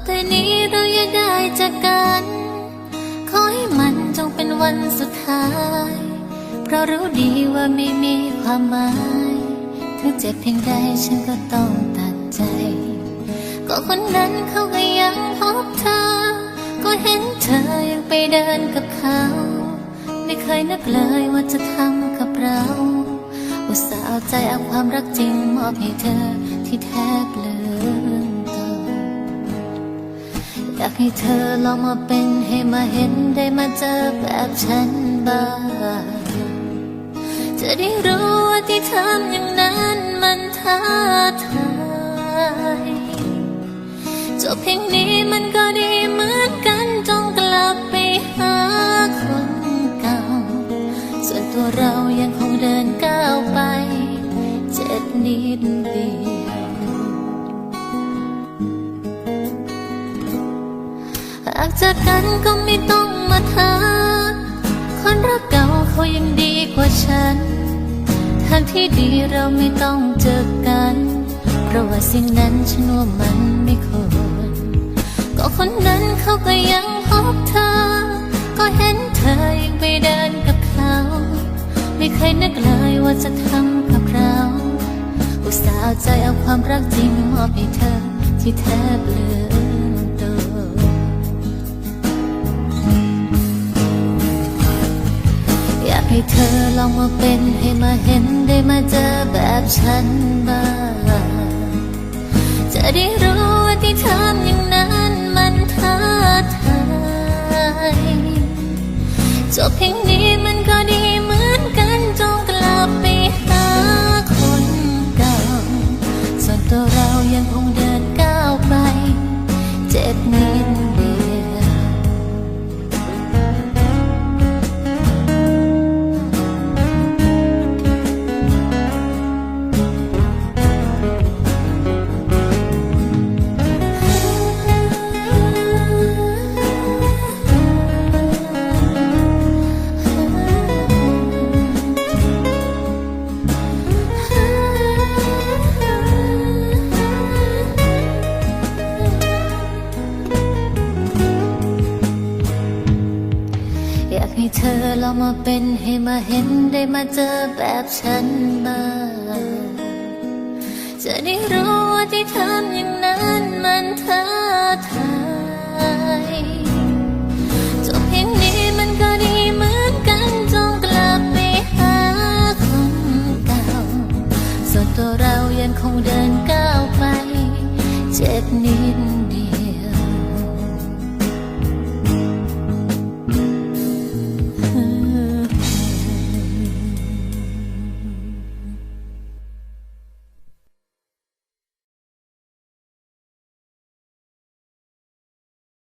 ตอแต่นี้เราอย่าได้จากกัน ขอให้มันจงเป็นวันสุดท้าย เพราะรู้ดีว่าไม่มีความหมาย ถึงเจ็บเพียงใดฉันก็ต้องตัดใจ ก็คนนั้นเขาก็ยังพบเธอ ก็เห็นเธอยังไปเดินกับเขา ไม่เคยนึกเลยว่าจะทำกับเรา อุตส่าห์เอาใจเอาความรักจริงมอบให้เธอที่แทบลืม อยากให้เธอลองมาเป็นให้มาเห็นได้มาเจอแบบฉันบ้างจะได้รู้ว่าที่ทำอย่างนั้นมันท้าทายจบเพียงนี้มันก็ดีเหมือนกันจงกลับไปหาคนเก่า ส่วนตัวเรายังคงเดินก้าวไป เจ็บนิดเดียวากจากกันก็ไม่ต้องมาถามคนรักเก่าเขายังดีกว่าฉัน ทางที่ดีเราไม่ต้องเจอกัน เพราะว่าสิ่งนั้นฉันว่ามันไม่ควร ก็คนนั้นเขาก็ยังพบเธอ ก็เห็นเธอยังไปเดินกับเขา ไม่เคยนึกเลยว่าจะทำกับเรา อุตส่าห์ใจเอาความรักจริงมอบให้เธอที่แทบเลืม ให้เธอลองมาเป็นให้มาเห็นได้มาเจอแบบฉันบ้างจะได้รู้ว่าที่ทำอย่างนั้นมันท้าทายจบเพียงนี้มันก็ดีเหมือนกันจงกลับไปหาคนเก่า ส่วนตัวเรายังคงเดินก้าวไป เจ็บนิด เธอเรามาเป็นให้มาเห็นได้มาเจอแบบฉันบ้างจะได้รู้ว่าที่ทำอย่างนั้นมันท้าทายจบเพียงนี้มันก็ดีเหมือนกันจงกลับไปหาคนเก่าส่วนตัวเรายังคงเดินก้าวไป เจ็บนิด